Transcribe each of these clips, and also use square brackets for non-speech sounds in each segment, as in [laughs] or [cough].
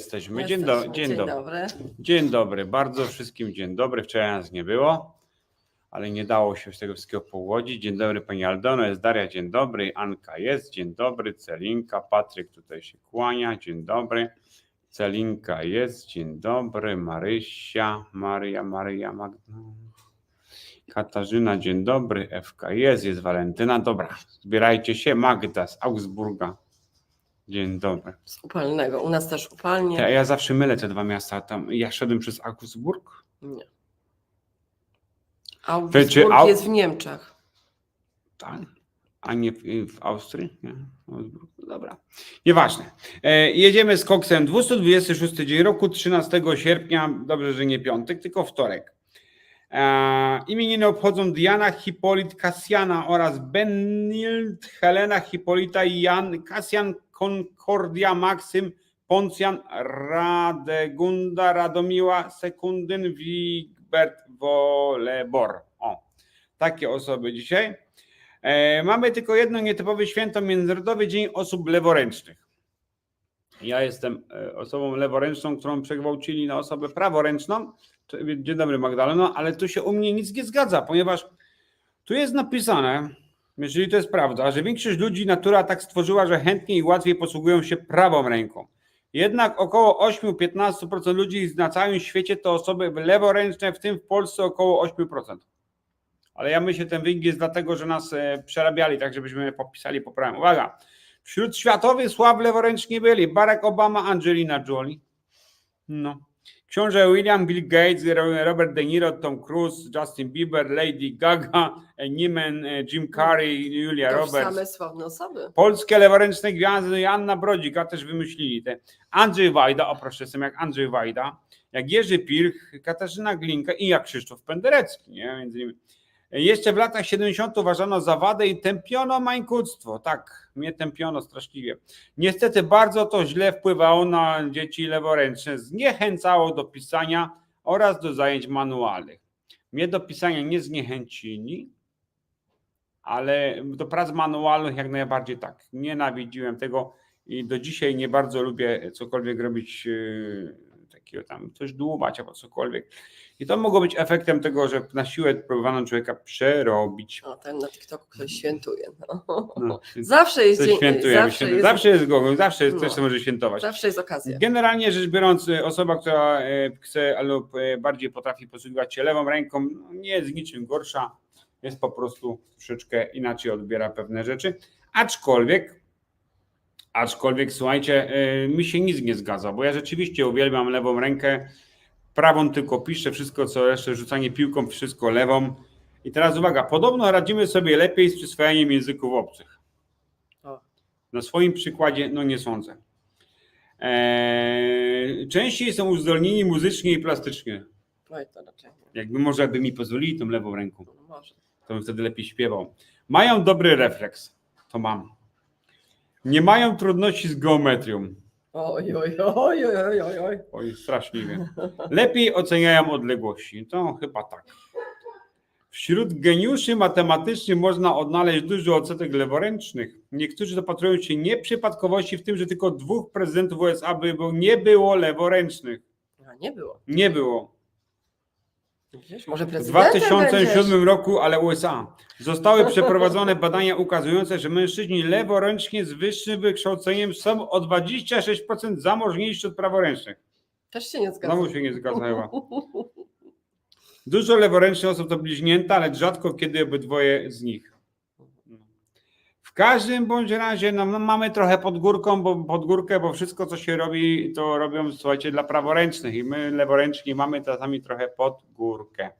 Jesteśmy. Dzień, do, Jesteśmy. dzień, dobry. dobry. Dzień dobry. Bardzo wszystkim dzień dobry. Wczoraj nas nie było, ale nie dało się z tego wszystkiego pogodzić. Dzień dobry Pani Aldono, jest Daria, dzień dobry. Anka jest, dzień dobry. Celinka, Patryk tutaj się kłania, dzień dobry. Celinka jest, dzień dobry. Marysia, Maria, Maria, Magda. Katarzyna, dzień dobry. Ewka jest, jest Walentyna. Dobra, zbierajcie się. Magda z Augsburga. Dzień dobry. Z upalnego. U nas też upalnie. Ja, ja zawsze mylę te dwa miasta. Tam, ja szedłem przez Augsburg. Nie. Augsburg czy Au- jest w Niemczech. Tak. A nie w, w Austrii? Nie. Augsburg. Dobra. Nieważne. E, jedziemy z koksem. 226 dzień roku, 13 sierpnia. Dobrze, że nie piątek, tylko wtorek. E, imieniny obchodzą Diana, Hipolit, Kasjana oraz Benild, Helena, Hipolita i Jan, Kasjan, Concordia, Maksym, Poncjan, Radegunda, Radomiła, Sekundyn, Wigbert, Wolebor. O, takie osoby dzisiaj. E, mamy tylko jedno nietypowe święto, Międzynarodowy Dzień Osób Leworęcznych. Ja jestem e, osobą leworęczną, którą przegwałcili na osobę praworęczną. Dzień dobry Magdaleno, ale tu się u mnie nic nie zgadza, ponieważ tu jest napisane, jeżeli to jest prawda, że większość ludzi natura tak stworzyła, że chętniej i łatwiej posługują się prawą ręką. Jednak około 8-15% ludzi na całym świecie to osoby leworęczne, w tym w Polsce około 8%. Ale ja myślę, ten wynik jest dlatego, że nas e, przerabiali, tak żebyśmy popisali poprawnie. Uwaga, wśród światowych sław leworęczni byli Barack Obama, Angelina Jolie, no. Książę William, Bill Gates, Ro- Robert De Niro, Tom Cruise, Justin Bieber, Lady Gaga, e, Niemen, e, Jim Carrey, Julia To Roberts. same sławne osoby. Polskie leworęczne gwiazdy Anna Brodzika też wymyślili te. Andrzej Wajda, o proszę, jestem jak Andrzej Wajda, jak Jerzy Pilch, Katarzyna Glinka i jak Krzysztof Penderecki. Nie? Między innymi. Jeszcze w latach 70. uważano za wadę i tępiono mańkuctwo. Tak, mnie tępiono straszliwie. Niestety bardzo to źle wpływało na dzieci leworęczne. Zniechęcało do pisania oraz do zajęć manualnych. Mnie do pisania nie zniechęcili, ale do prac manualnych jak najbardziej tak. Nienawidziłem tego i do dzisiaj nie bardzo lubię cokolwiek robić yy, takiego tam, coś dłubać albo cokolwiek. I to mogło być efektem tego, że na siłę próbowano człowieka przerobić. O, ten na TikToku ktoś świętuje. No. No, Zawsze jest coś dzień, zawsze, świętu- jest, zawsze jest zawsze jest, No. ktoś, kto może świętować. zawsze jest okazja. Generalnie rzecz biorąc, y, osoba, która e, chce lub e, bardziej potrafi posługiwać się lewą ręką, no, nie jest niczym gorsza, jest po prostu troszeczkę inaczej odbiera pewne rzeczy. Aczkolwiek, aczkolwiek słuchajcie, e, mi się nic nie zgadza, bo ja rzeczywiście uwielbiam lewą rękę, prawą tylko piszę, wszystko co jeszcze rzucanie piłką, wszystko lewą. I teraz uwaga, podobno radzimy sobie lepiej z przyswajaniem języków obcych. Na swoim przykładzie, no nie sądzę. Eee, częściej są uzdolnieni muzycznie i plastycznie. Oj, to raczej. Jakby może by mi pozwolili tą lewą ręką, No, może. to bym wtedy lepiej śpiewał. Mają dobry refleks. To mam. Nie mają trudności z geometrią. Oj, oj, oj, oj, oj, oj, oj. Oj, straszliwie. Lepiej oceniają odległości. To chyba tak. Wśród geniuszy matematycznych można odnaleźć dużo odsetek leworęcznych. Niektórzy dopatrują się nieprzypadkowości w tym, że tylko dwóch prezydentów USA by było, nie było leworęcznych. A, nie było. Nie było. Może W prezydentem 2007 będziesz? roku, ale USA. Zostały przeprowadzone badania ukazujące, że mężczyźni leworęcznie z wyższym wykształceniem są o 26% zamożniejsi od praworęcznych. Też się nie zgadzam. Znowu się nie zgadza chyba. Dużo leworęcznych osób to bliźnięta, ale rzadko kiedy obydwoje z nich. W każdym bądź razie no, no, mamy trochę pod górką, bo, pod górkę, bo wszystko co się robi, to robią słuchajcie dla praworęcznych i my leworęczni mamy czasami trochę pod górkę.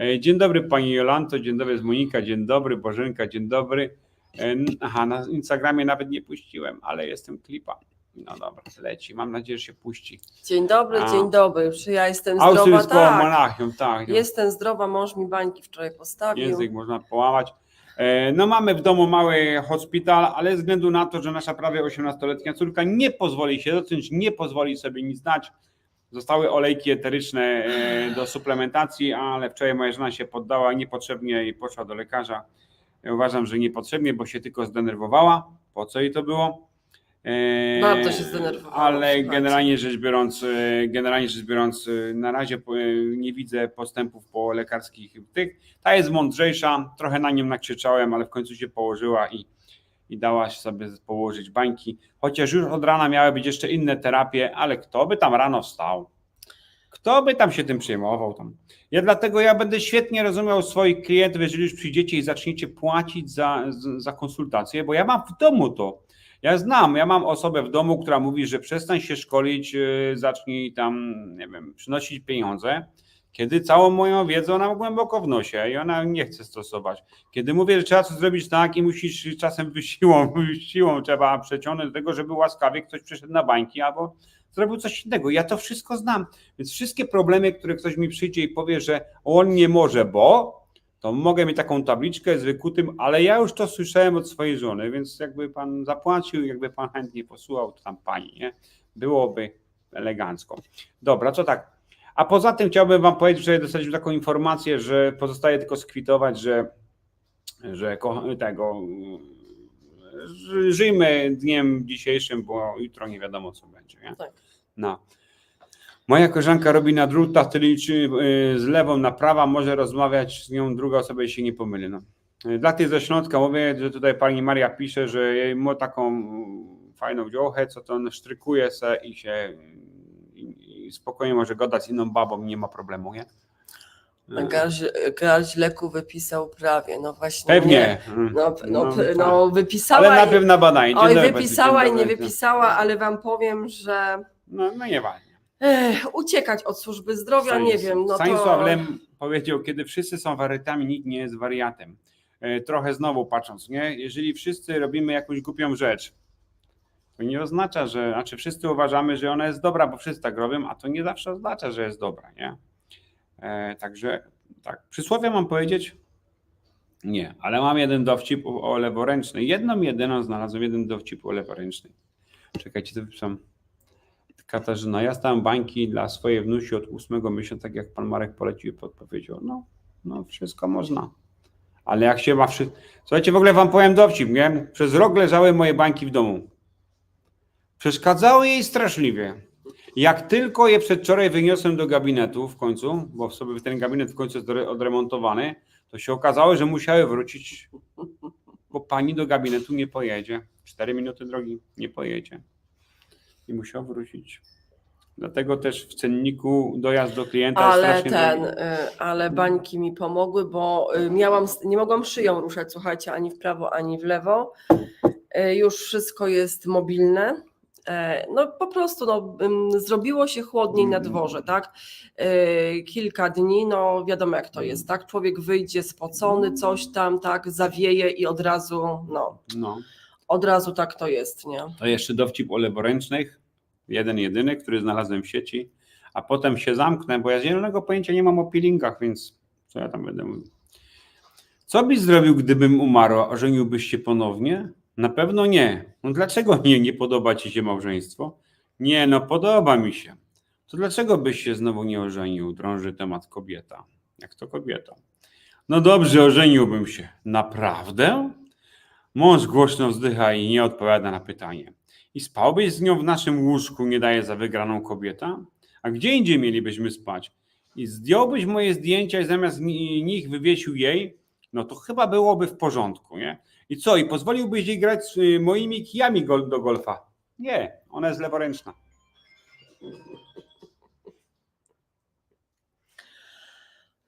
E, Dzień dobry Pani Jolanto, dzień dobry z Monika, dzień dobry Bożenka, dzień dobry. E, Aha, na Instagramie nawet nie puściłem, ale jestem klipa. No dobra, leci. Mam nadzieję, że się puści. Dzień dobry, A. dzień dobry. Czy ja jestem zdrowa? Tak. Monachium, tak. Jestem zdrowa, mąż mi bańki wczoraj postawił. Język można połamać. E, No mamy w domu mały hospital, ale ze względu na to, że nasza prawie 18-letnia córka nie pozwoli się dotknąć, nie pozwoli sobie nic dać. Zostały olejki eteryczne e, do suplementacji, ale wczoraj moja żona się poddała niepotrzebnie i poszła do lekarza. Uważam, że niepotrzebnie, bo się tylko zdenerwowała. Po co jej to było? Bardzo się zdenerwowałam, Ale generalnie rzecz biorąc, e, generalnie rzecz biorąc, e, na razie e, nie widzę postępów po lekarskich tych. Ta jest mądrzejsza, trochę na nią nakrzyczałem, ale w końcu się położyła i, i dała się sobie położyć bańki. Chociaż już od rana miały być jeszcze inne terapie, ale kto by tam rano wstał? Kto by tam się tym przejmował? Tam? Ja dlatego ja będę świetnie rozumiał swoich klientów, jeżeli już przyjdziecie i zaczniecie płacić za, za konsultacje, bo ja mam w domu to. Ja znam, ja mam osobę w domu, która mówi, że przestań się szkolić, yy, zacznij tam, nie wiem, przynosić pieniądze, kiedy całą moją wiedzę ona głęboko w nosie i ona nie chce stosować. Kiedy mówię, że trzeba coś zrobić tak i musisz czasem [laughs] siłą, siłą trzeba przeciągnąć do tego, żeby łaskawie ktoś przyszedł na bańki albo zrobił coś innego. Ja to wszystko znam. Więc wszystkie problemy, które ktoś mi przyjdzie i powie, że on nie może, bo to mogę mieć taką tabliczkę z wykutym, ale ja już to słyszałem od swojej żony, więc jakby pan zapłacił, jakby pan chętnie posłuchał, to tam pani, nie? Byłoby elegancko. Dobra, co tak. A poza tym chciałbym wam powiedzieć, że dostaliśmy taką informację, że pozostaje tylko skwitować, że, że tego żyjmy dniem dzisiejszym, bo jutro nie wiadomo co będzie. Nie? Tak. No. Moja koleżanka robi na drutach, czyli liczy y, z lewą na prawa, może rozmawiać z nią druga osoba, jeśli się nie pomyli. No. Y, Dla tych ze Śląska mówię, że tutaj pani Maria pisze, że jej ma taką mm, fajną dziołchę, co to on sztrykuje se i się i, i spokojnie może gadać z inną babą, nie ma problemu, nie? Garź, garź leku wypisał prawie, no właśnie. Pewnie. Nie. No, no, No, no, wypisała. Ale najpierw na badanie. Dzień Oj, wypisała i nie wypisała, ale wam powiem, że No, no nieważne. Ech, uciekać od służby zdrowia, nie wiem, no Stanisław to... Lem powiedział, kiedy wszyscy są wariatami, nikt nie jest wariatem. E, Trochę znowu patrząc, nie? Jeżeli wszyscy robimy jakąś głupią rzecz, to nie oznacza, że, znaczy wszyscy uważamy, że ona jest dobra, bo wszyscy tak robią, a to nie zawsze oznacza, że jest dobra, nie? E, także tak, przysłowie mam powiedzieć? Nie, ale mam jeden dowcip o o leworęcznej. Jedną, jedyną znalazłem, jeden dowcip o leworęcznej. Czekajcie, to wypisam. Katarzyna, ja stałem bańki dla swojej wnusi od ósmego miesiąca, tak jak pan Marek polecił i podpowiedział. No, no wszystko można. Ale jak się ma wszystko... Słuchajcie, w ogóle wam powiem dowcip, nie? Przez rok leżały moje bańki w domu. Przeszkadzały jej straszliwie. Jak tylko je przedwczoraj wyniosłem do gabinetu w końcu, bo sobie ten gabinet w końcu jest odre- odremontowany, to się okazało, że musiały wrócić, bo pani do gabinetu nie pojedzie. Cztery minuty drogi nie pojedzie. I musiał wrócić. Dlatego też w cenniku dojazd do klienta Ale jest ten, drogi. y, ale bańki mi pomogły, bo y, miałam, nie mogłam szyją ruszać, słuchajcie, ani w prawo, ani w lewo. Y, Już wszystko jest mobilne. E, No po prostu no, zrobiło się chłodniej na Mm. dworze, tak? Kilka dni, no wiadomo jak to jest, tak? Człowiek wyjdzie spocony, coś tam, tak, zawieje i od razu, no, No. Od razu tak to jest, nie? To jeszcze dowcip o leworęcznych. Jeden, jedyny, który znalazłem w sieci. A potem się zamknę, bo ja zielonego pojęcia nie mam o peelingach, więc co ja tam będę mówił. Co byś zrobił, gdybym umarła? Ożeniłbyś się ponownie? Na pewno nie. No dlaczego [laughs] nie? Nie podoba ci się małżeństwo? Nie, no podoba mi się. To dlaczego byś się znowu nie ożenił? Drąży temat kobieta. Jak to kobieta? No dobrze, ożeniłbym się. Naprawdę? Mąż głośno wzdycha i nie odpowiada na pytanie. I spałbyś z nią w naszym łóżku, nie daje za wygraną kobieta? A gdzie indziej mielibyśmy spać? I zdjąłbyś moje zdjęcia i zamiast ni- nich wywiesił jej? No to chyba byłoby w porządku, nie? I co? I pozwoliłbyś jej grać z y, moimi kijami do golfa? Nie, ona jest leworęczna.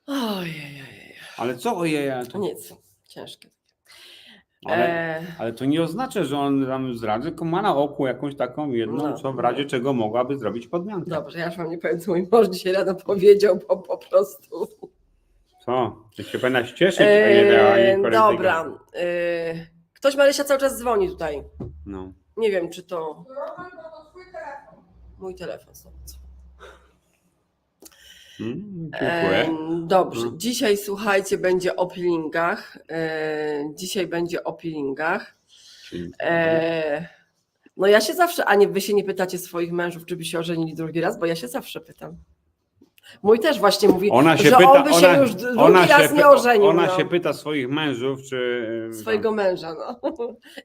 Ojej, Ale co ojej? To, nic, ciężkie. Ale, E, ale to nie oznacza, że on tam zdradza, tylko ma na oku jakąś taką jedną, No. co w razie czego mogłaby zrobić podmiankę. Dobrze, ja już wam nie powiem, co mój mąż dzisiaj rano [laughs] powiedział, bo po prostu. Co? Ty się powinnaś cieszyć, a nie dała Eee, jej korytarza. dobra. Eee, ktoś Marysia cały czas dzwoni tutaj. No. Nie wiem, czy to. Mój telefon. znowu dzwoni. Mm, dziękuję. Eee, dobrze. Mm. Dzisiaj słuchajcie, będzie o peelingach. Eee, dzisiaj będzie o peelingach. Eee, no ja się zawsze, a nie wy się nie pytacie swoich mężów, czy by się ożenili drugi raz, bo ja się zawsze pytam. Mój też właśnie mówi, Ona się że pyta, on by się ona, już drugi ona raz się, nie py- ożenił. Ona no. się pyta swoich mężów, czy... swojego męża. No.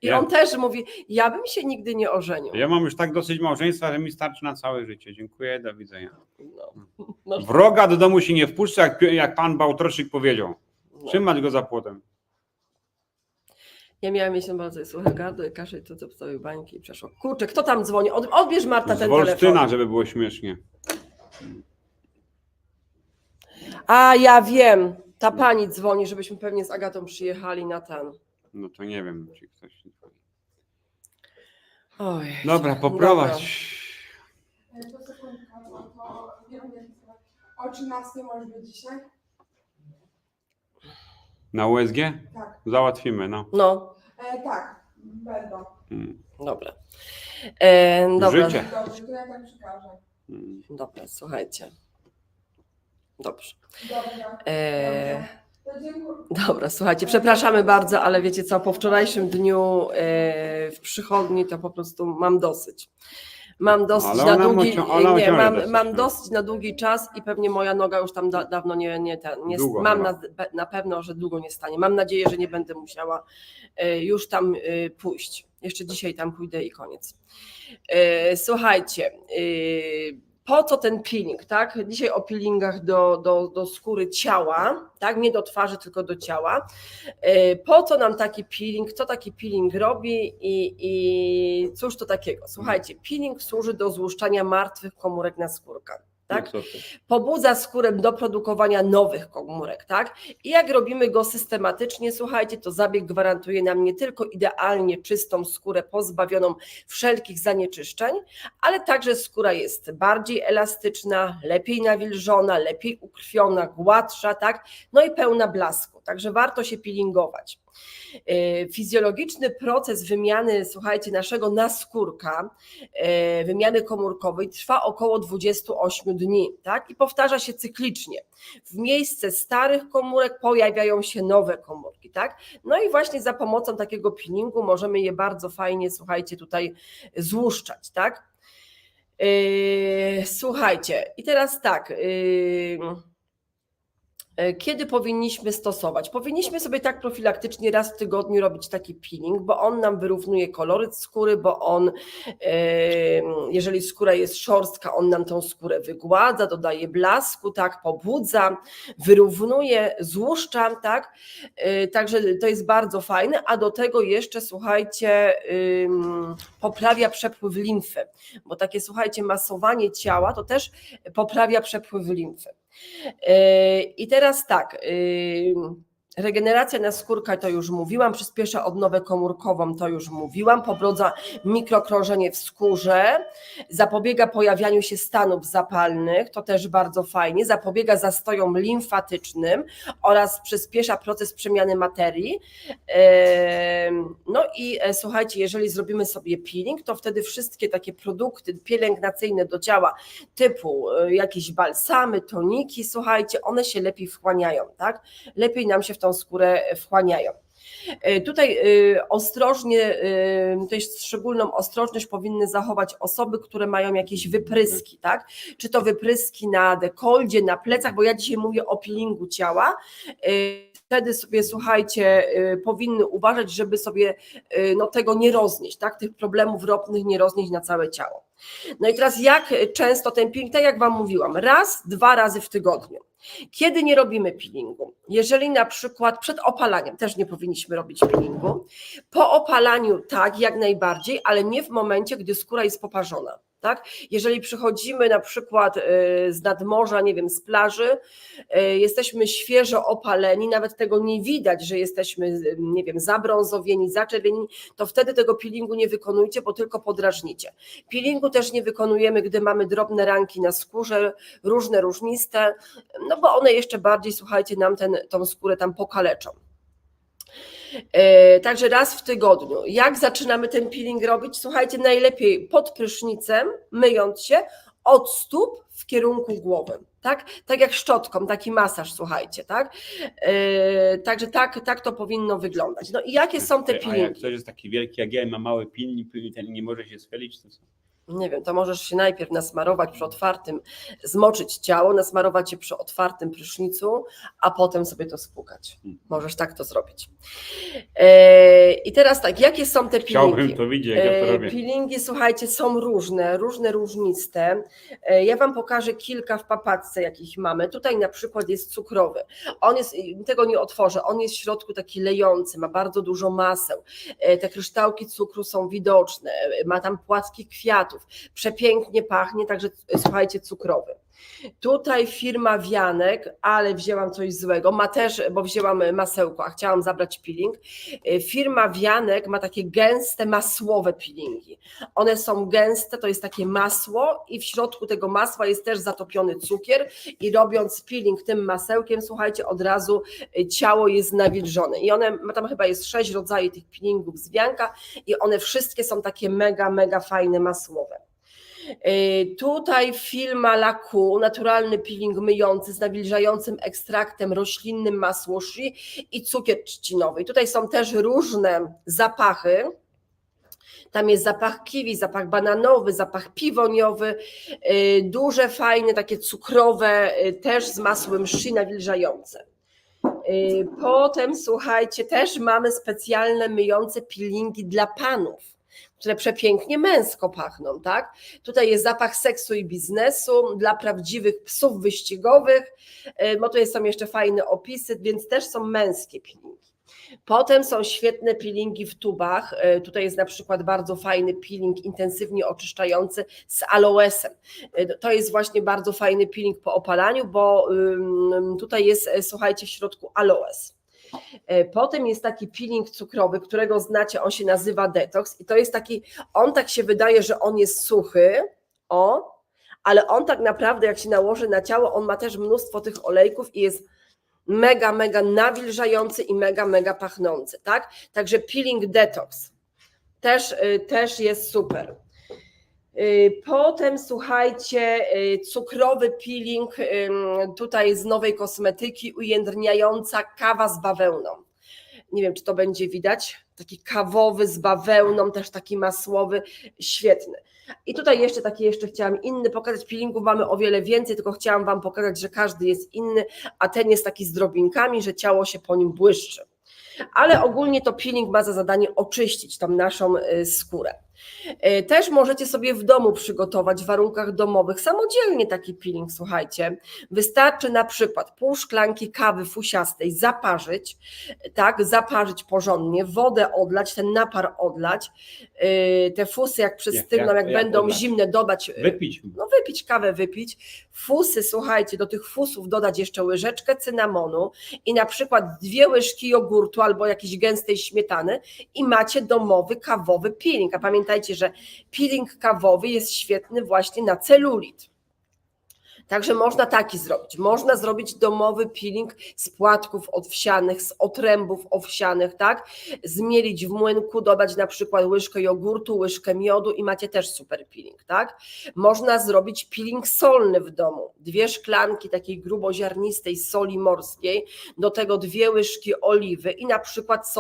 I Ja- on też mówi, ja bym się nigdy nie ożenił. Ja mam już tak dosyć małżeństwa, że mi starczy na całe życie. Dziękuję, do widzenia. No. No. Wroga do domu się nie wpuszcza, jak, jak pan Bałtroczyk powiedział. No. Trzymać go za płotem. Ja miałam miesiąc bardzo suche gardło i kaszeć to co bańki i przeszło. Kurczę, kto tam dzwoni? Od, odbierz Marta Z ten Wolsztyna, telefon. żeby było śmiesznie. A ja wiem, ta pani dzwoni, żebyśmy pewnie z Agatą przyjechali na ten. No to nie wiem, czy ktoś... Oj. Dobra, poprowadź. E, To sekundka, bo to wiem, jak to- o 13 może być dzisiaj? Na USG? Tak. Załatwimy, no. No, E, tak, będą. Mm, dobra. E, dobra. Życie. Dobrze, to ja tak przekażę. mm. Dobra, słuchajcie. Dobrze. Dobra. E. Dobra, słuchajcie, przepraszamy bardzo, ale wiecie co, po wczorajszym dniu e, w przychodni to po prostu mam dosyć. Mam dosyć Ale na ona długi, musi- ona nie, musi mam, dosyć, mam dosyć na długi czas i pewnie moja noga już tam da, dawno nie, nie, ten, nie Długo mam chyba. na, na pewno, że długo nie stanie. Mam nadzieję, że nie będę musiała e, już tam e, pójść. Jeszcze dzisiaj tam pójdę i koniec. E, Słuchajcie, e, po co ten peeling, tak? Dzisiaj o peelingach do, do, do skóry ciała, tak? Nie do twarzy, tylko do ciała. E, Po co nam taki peeling? Kto taki peeling robi i, i cóż to takiego? Słuchajcie, peeling służy do złuszczania martwych komórek na skórkach. Tak? Pobudza skórę do produkowania nowych komórek, tak? I jak robimy go systematycznie, słuchajcie, to zabieg gwarantuje nam nie tylko idealnie czystą skórę pozbawioną wszelkich zanieczyszczeń, ale także skóra jest bardziej elastyczna, lepiej nawilżona, lepiej ukrwiona, gładsza, tak? No i pełna blasku, także warto się peelingować. Yy, Fizjologiczny proces wymiany, słuchajcie, naszego naskórka, e, wymiany komórkowej trwa około 28 dni, tak? I powtarza się cyklicznie. W miejsce starych komórek pojawiają się nowe komórki, tak? No i właśnie za pomocą takiego peelingu możemy je bardzo fajnie, słuchajcie, tutaj złuszczać, tak? Yy, Słuchajcie, i teraz tak. yy, E, Kiedy powinniśmy stosować? Powinniśmy sobie tak profilaktycznie raz w tygodniu robić taki peeling, bo on nam wyrównuje koloryt skóry, bo on, e, jeżeli skóra jest szorstka, on nam tą skórę wygładza, dodaje blasku, tak, pobudza, wyrównuje, złuszcza, tak. E, Także to jest bardzo fajne, a do tego jeszcze, słuchajcie, poprawia przepływ limfy, bo takie, słuchajcie, masowanie ciała to też poprawia przepływ limfy. Yy, I teraz tak. Regeneracja naskórka to już mówiłam, przyspiesza odnowę komórkową, to już mówiłam, pobrodza mikrokrążenie w skórze, zapobiega pojawianiu się stanów zapalnych, to też bardzo fajnie, zapobiega zastojom limfatycznym oraz przyspiesza proces przemiany materii. No i e, słuchajcie, jeżeli zrobimy sobie peeling, to wtedy wszystkie takie produkty pielęgnacyjne do ciała typu e, jakieś balsamy, toniki, słuchajcie, one się lepiej wchłaniają, tak? Lepiej nam się w tą skórę wchłaniają. E, Tutaj e, ostrożnie, e, tutaj szczególną ostrożność powinny zachować osoby, które mają jakieś wypryski, tak? Czy to wypryski na dekoldzie, na plecach, bo ja dzisiaj mówię o peelingu ciała. Wtedy sobie, słuchajcie, powinny uważać, żeby sobie no, tego nie roznieść, tak? Tych problemów ropnych nie roznieść na całe ciało. No i teraz jak często ten peeling, tak jak Wam mówiłam, raz, dwa razy w tygodniu. Kiedy nie robimy peelingu? Jeżeli na przykład przed opalaniem też nie powinniśmy robić peelingu, po opalaniu tak, jak najbardziej, ale nie w momencie, gdy skóra jest poparzona. Tak? Jeżeli przychodzimy na przykład y, z nadmorza, nie wiem, z plaży, y, jesteśmy świeżo opaleni, nawet tego nie widać, że jesteśmy, nie wiem, zabrązowieni, zaczerwieni, to wtedy tego peelingu nie wykonujcie, bo tylko podrażnicie. Peelingu też nie wykonujemy, gdy mamy drobne ranki na skórze, różne, różniste, no bo one jeszcze bardziej, słuchajcie, nam tą skórę tam pokaleczą. E, Także raz w tygodniu. Jak zaczynamy ten peeling robić? Słuchajcie, najlepiej pod prysznicem, myjąc się od stóp w kierunku głowy. Tak, tak jak szczotką, taki masaż, słuchajcie, tak? E, Także tak, tak to powinno wyglądać. No i jakie są te A jak peelingi? ktoś jest taki wielki jak ja i ma mały i ten nie może się schylić, to co? Nie wiem, to możesz się najpierw nasmarować przy otwartym, zmoczyć ciało, nasmarować je przy otwartym prysznicu, a potem sobie to spłukać. Możesz tak to zrobić. E, I teraz tak, jakie są te Chciałbym peelingi? to widzieć, jak ja to E, robię. Peelingi, słuchajcie, są różne, różne, różniste. E, Ja Wam pokażę kilka w papatce, jakich mamy. Tutaj na przykład jest cukrowy. On jest, tego nie otworzę, on jest w środku taki lejący, ma bardzo dużo maseł. Te kryształki cukru są widoczne, ma tam płatki kwiatów. Przepięknie pachnie, także słuchajcie, cukrowy. Tutaj firma Wianek, ale wzięłam coś złego, ma też, bo wzięłam masełko, a chciałam zabrać peeling. E, Firma Wianek ma takie gęste, masłowe peelingi. One są gęste, to jest takie masło i w środku tego masła jest też zatopiony cukier i robiąc peeling tym masełkiem, słuchajcie, od razu y, ciało jest nawilżone. I one, tam chyba jest sześć rodzajów tych peelingów z Wianka i one wszystkie są takie mega, mega fajne, masłowe. Y, Tutaj firma Laku, naturalny peeling myjący z nawilżającym ekstraktem roślinnym masło shea i cukier trzcinowy. Tutaj są też różne zapachy. Tam jest zapach kiwi, zapach bananowy, zapach piwoniowy, y, duże, fajne, takie cukrowe, y, też z masłem shea nawilżające. Potem, słuchajcie, też mamy specjalne myjące peelingi dla panów, które przepięknie męsko pachną, tak? Tutaj jest zapach seksu i biznesu dla prawdziwych psów wyścigowych, y, bo tutaj są jeszcze fajne opisy, więc też są męskie peelingi. Potem są świetne peelingi w tubach. Y, Tutaj jest na przykład bardzo fajny peeling intensywnie oczyszczający z aloesem. Y, To jest właśnie bardzo fajny peeling po opalaniu, bo tutaj jest, słuchajcie, w środku aloes. Y, Potem jest taki peeling cukrowy, którego znacie, on się nazywa detox i to jest taki, on tak się wydaje, że on jest suchy, o, ale on tak naprawdę jak się nałoży na ciało, on ma też mnóstwo tych olejków i jest mega, mega nawilżający i mega, mega pachnący, tak? Także peeling detox też, y, też jest super. Y, Potem słuchajcie, y, cukrowy peeling tutaj z nowej kosmetyki ujędrniająca kawa z bawełną. Nie wiem, czy to będzie widać. Taki kawowy z bawełną, też taki masłowy, świetny. I tutaj jeszcze taki jeszcze chciałam inny pokazać. Peelingów mamy o wiele więcej, tylko chciałam Wam pokazać, że każdy jest inny, a ten jest taki z drobinkami, że ciało się po nim błyszczy. Ale ogólnie to peeling ma za zadanie oczyścić tą naszą y, skórę. Y, Też możecie sobie w domu przygotować w warunkach domowych samodzielnie taki peeling, słuchajcie. Wystarczy na przykład pół szklanki kawy fusiastej zaparzyć, tak, zaparzyć porządnie, wodę odlać, ten napar odlać, y, te fusy jak przystygną, jak- jak, jak będą odlać? zimne, dodać y, Wypić. no wypić kawę, wypić. Fusy, słuchajcie, do tych fusów dodać jeszcze łyżeczkę cynamonu i na przykład dwie łyżki jogurtu albo jakiejś gęstej śmietany i macie domowy kawowy peeling. A pamiętajcie, że peeling kawowy jest świetny właśnie na celulit. Także można taki zrobić. Można zrobić domowy peeling z płatków owsianych, z otrębów owsianych, tak? Zmielić w młynku, dodać na przykład łyżkę jogurtu, łyżkę miodu i macie też super peeling, tak? Można zrobić peeling solny w domu. Dwie szklanki takiej gruboziarnistej soli morskiej, do tego dwie łyżki oliwy i na przykład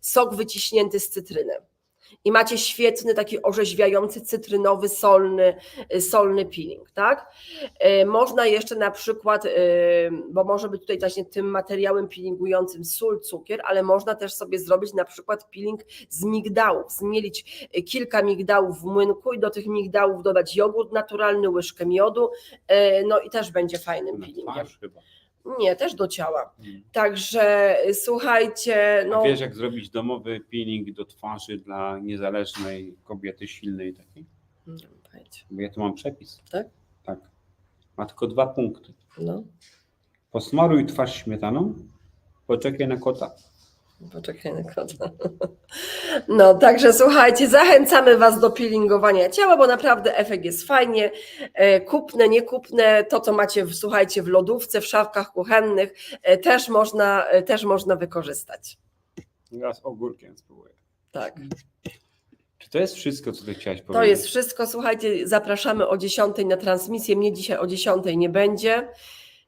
sok wyciśnięty z cytryny. I macie świetny, taki orzeźwiający, cytrynowy, solny, y, solny peeling, tak? Y, Można jeszcze na przykład, y, bo może być tutaj właśnie tym materiałem peelingującym sól, cukier, ale można też sobie zrobić na przykład peeling z migdałów, zmielić kilka migdałów w młynku i do tych migdałów dodać jogurt naturalny, łyżkę miodu, no i też będzie fajnym peelingiem. chyba. Nie, też do ciała. Mm. Także y, słuchajcie, A no wiesz, jak zrobić domowy peeling do twarzy dla niezależnej kobiety silnej takiej? nie pojęcia. Bo ja tu mam przepis. Tak? Tak. Ma tylko dwa punkty. No, Posmaruj twarz śmietaną, poczekaj na kota. Poczekaj na kota. No, także słuchajcie, zachęcamy Was do peelingowania ciała, bo naprawdę efekt jest fajnie. E, Kupne, niekupne, to co macie, w, słuchajcie, w lodówce, w szafkach kuchennych, e, też można, e, też można wykorzystać. Teraz ogórkiem spróbuję. Tak. Czy to jest wszystko, co ty chciałaś powiedzieć? To jest wszystko. Słuchajcie, zapraszamy o 10 na transmisję. Mnie dzisiaj o 10 nie będzie.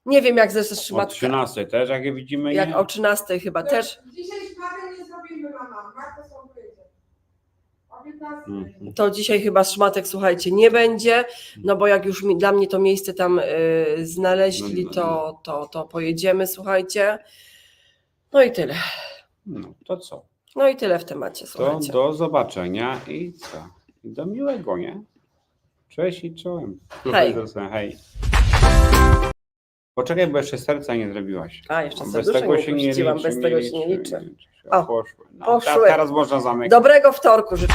Nie wiem, jak ze O szmatka. 13 też, jak je widzimy, Jak nie? o 13 chyba też. Dzisiaj szpatem nie zrobimy, mama. Marta są wyjdzie. O O 15 Mhm. To dzisiaj chyba szmatek, słuchajcie, nie będzie, no bo jak już mi, dla mnie to miejsce tam y, znaleźli, to, to, to pojedziemy, słuchajcie. No i tyle. No to co? No i tyle w temacie, To słuchajcie. do zobaczenia i co? I do miłego, nie? Cześć i czołem. Hej. Hej. Poczekaj, bo jeszcze serca nie zrobiłaś. A, jeszcze Bez serduszek tego nie się nie puściłam, liczy. bez tego się nie liczy. O, O, poszły. No, poszły. Teraz można zamykać. Dobrego wtorku życzę.